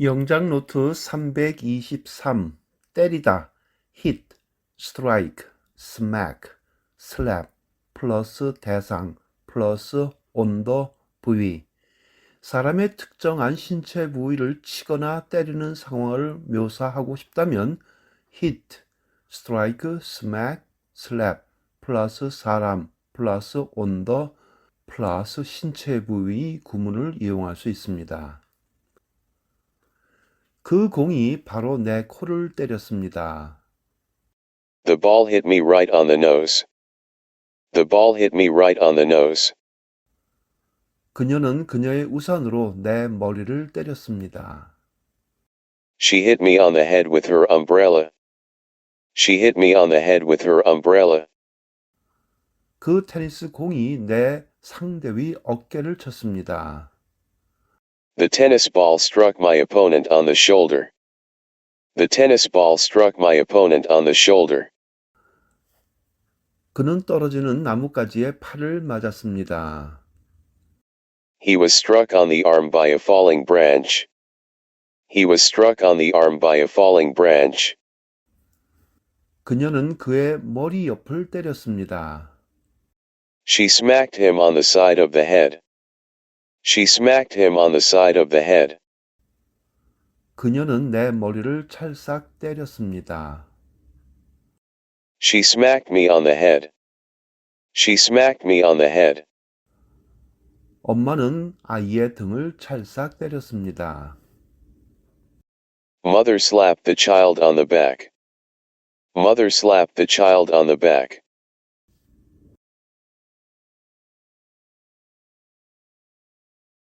영장 노트 323 때리다. hit, strike, smack, slap 플러스 대상 플러스 온도 부위. 사람의 특정한 신체 부위를 치거나 때리는 상황을 묘사하고 싶다면 hit, strike, smack, slap 플러스 사람 플러스 온도 플러스 신체 부위 구문을 이용할 수 있습니다. 그 공이 바로 내 코를 때렸습니다. The ball hit me right on the nose. The ball hit me right on the nose. 그녀는 그녀의 우산으로 내 머리를 때렸습니다. She hit me on the head with her umbrella. She hit me on the head with her umbrella. 그 테니스 공이 내 상대 위 어깨를 쳤습니다. The tennis ball struck my opponent on the shoulder. The tennis ball struck my opponent on the shoulder. 그는 떨어지는 나뭇가지에 팔을 맞았습니다. He was struck on the arm by a falling branch. He was struck on the arm by a falling branch. 그녀는 그의 머리 옆을 때렸습니다. She smacked him on the side of the head. She smacked him on the side of the head. 그녀는 내 머리를 찰싹 때렸습니다. She smacked me on the head. She smacked me on the head. 엄마는 아이의 등을 찰싹 때렸습니다. Mother slapped the child on the back. Mother slapped the child on the back.